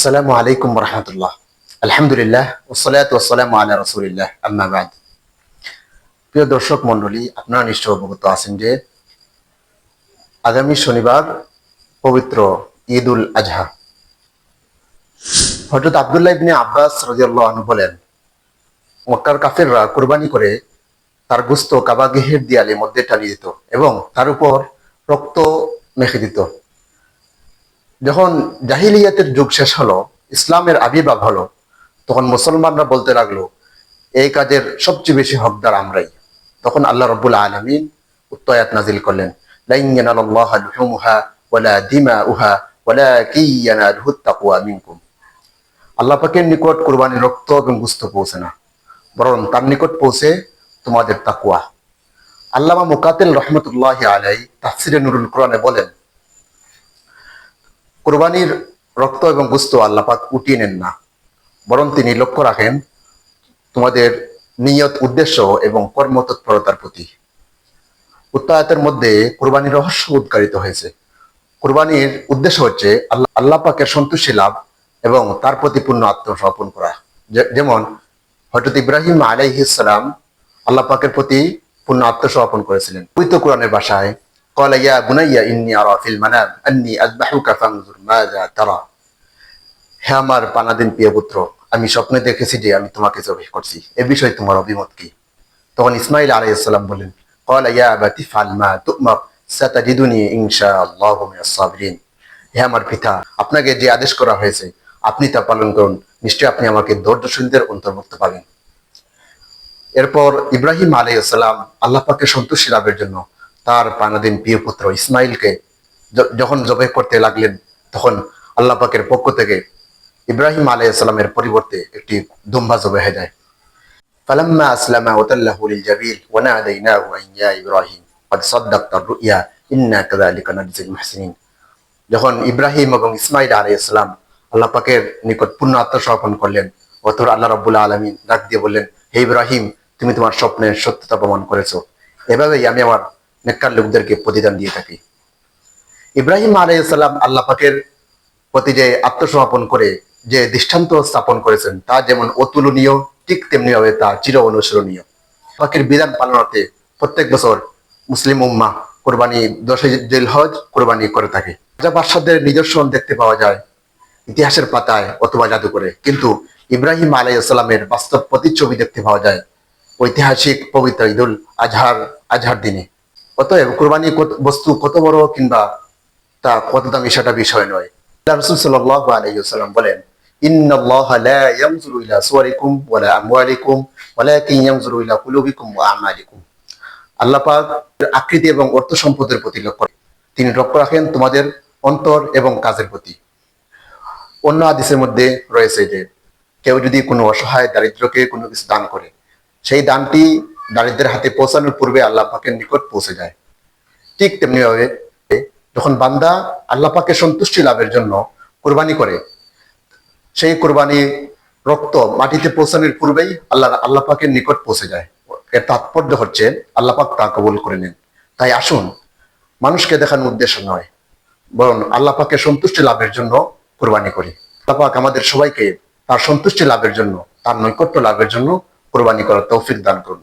আসসালামু আলাইকুম রহমতুল্লাহ আলহামদুলিল্লাহ ওসলাত ওসালাম আল্লাহ রসুলিল্লাহ আম্মাবাদ প্রিয় দর্শক মন্ডলী আপনারা নিশ্চয় অবগত আছেন যে আগামী শনিবার পবিত্র ঈদ উল আজহা। হজরত আবদুল্লাহ ইবনে আব্বাস রাজিয়াল্লাহ আনহু বলেন, মক্কার কাফেররা কুরবানি করে তার গুস্ত কাবাগেহের দিয়ালে মধ্যে টানিয়ে দিত এবং তার উপর রক্ত মেখে দিত। যখন জাহিলিয়াতের যুগ শেষ হলো, ইসলামের আবির্ভাব হলো, তখন মুসলমানরা বলতে লাগল, এই কাজের সবচেয়ে বেশি হকদার আমরাই। তখন আল্লাহ রব্বুল আলমিন উত্তয়াত নাজিল করলেন আল্লাহ পাকের নিকট কুরবানির রক্ত এবং গুস্ত পৌঁছে না, বরং তার নিকট পৌঁছে তোমাদের তাকুয়া। আল্লামা মুকাতিল রহমতুল্লাহ আলাই তাফসিরে নুরুল কোরআনে বলেন কোরবানির রক্ত এবং গুস্ত আল্লাপাক উঠিয়ে নেন না। বরং তিনি লক্ষ্য রাখেন, তোমাদের নিয়ত, উদ্দেশ্য এবং কর্মতৎপরতার প্রতি। উত্তায়াতের মধ্যে কোরবানির রহস্য উদ্গারিত হয়েছে। কোরবানির উদ্দেশ্য হচ্ছে আল্লাহ আল্লাহ পাকের সন্তুষ্টি লাভ এবং তার প্রতি পূর্ণ আত্মসমর্পণ করা। যেমন হজরত ইব্রাহিম আলাইহিসালাম আল্লাহ পাকের প্রতি পূর্ণ আত্মসমর্পণ করেছিলেন। পবিত্র কোরআনের ভাষায় قال يا بني إني أرى في المنام أني أذبحك فانظر ماذا ترى হে আমার পানাদিন প্রিয় পুত্র আমি স্বপ্নে দেখেছি যে আমি তোমাকে জবাই করছি এ বিষয়ে তোমার অভিমত কি তখন ইসমাইল আলাইহিসসালাম বলেন قال يا أبت افعل ما تؤمر ستجدني إن شاء الله من الصابرين হে আমার পিতা আপনাকে যে আদেশ করা হয়েছে আপনি তা পালন করুন নিশ্চয়ই আপনি আমাকে ধৈর্যশীলদের অন্তর্ভুক্ত পাবেন এরপর ইব্রাহিম আলাইসাল্লাম আল্লাহ পাকে সন্তুষ্টি লাভের জন্য তার পানাদিন প্রিয় পুত্র ইসমাইলকে য- যখন জবাই করতে লাগলেন তখন আল্লাহ পাকের পক্ষ থেকে ইব্রাহিম আলাইসাল্লামের পরিবর্তে একটি দুম্বা জবাই হয়ে যায় فلما أسلم وتله للجبيل وناديناه أن يا إبراهيم قد صدقت الرؤيا إنا كذلك نجزي المحسنين যখন ইব্রাহিম এবং ইসমাইল আলাই ইসলাম আল্লাহ পাকের নিকট পূর্ণ আত্মসমর্পণ করলেন অতর আল্লাহ রব্বুল্লাহ আলমিন ডাক দিয়ে বললেন হে ইব্রাহিম তুমি তোমার স্বপ্নের সত্যতা প্রমাণ করেছো এভাবেই আমি আমার নেককার লোকদেরকে প্রতিদান দিয়ে থাকি। ইব্রাহিম আলাইসাল্লাম আল্লাহ পাকের প্রতি যে আত্মসমর্পণ করে, যে দৃষ্টান্ত স্থাপন করেছেন, তা যেমন অতুলনীয়, ঠিক তেমনি ভাবে তা চির অনুসরণীয়। পাকের বিধান পালনার্থে প্রত্যেক বছর মুসলিম উম্মা কোরবানি দশই জিলহজ কোরবানি করে থাকে। রাজা বাদশাদের নিদর্শন দেখতে পাওয়া যায় ইতিহাসের পাতায় অথবা জাদুকরে কিন্তু ইব্রাহিম আলাইসাল্লামের বাস্তব প্রতিচ্ছবি দেখতে পাওয়া যায় ঐতিহাসিক পবিত্র ঈদুল আজহার আজহার দিনে। অতএব কোরবানি বস্তু কত বড় কিংবা তা কত দামি সেটা বিষয় নয়। সাল্লাল্লাহু বলেন আকৃতি এবং অর্থ সম্পদের প্রতি লক্ষ্য তিনি লক্ষ্য রাখেন তোমাদের অন্তর এবং কাজের প্রতি। অন্য আদিসের মধ্যে রয়েছে যে, কেউ যদি কোনো অসহায় দারিদ্রকে কোনো কিছু দান করে, সেই দানটি দারিদ্রের হাতে পৌঁছানোর পূর্বে আল্লাহ পাকের নিকট পৌঁছে যায়। ঠিক তেমনি ভাবে যখন বান্দা আল্লাহ পাকের সন্তুষ্টি লাভের জন্য কোরবানি করে, সেই কোরবানি রক্ত মাটিতে পৌঁছানোর পূর্বেই আল্লাহ আল্লাহ পাকের নিকট পৌঁছে যায়। এর তাৎপর্য হচ্ছে আল্লাহ পাক তা কবুল করে নেন। তাই আসুন, মানুষকে দেখানোর উদ্দেশ্য নয়, বরং আল্লাহ পাকের সন্তুষ্টি লাভের জন্য কোরবানি করি। আল্লাহ পাক আমাদের সবাইকে তার সন্তুষ্টি লাভের জন্য, তার নৈকট্য লাভের জন্য কোরবানি করার তৌফিক দান করুন।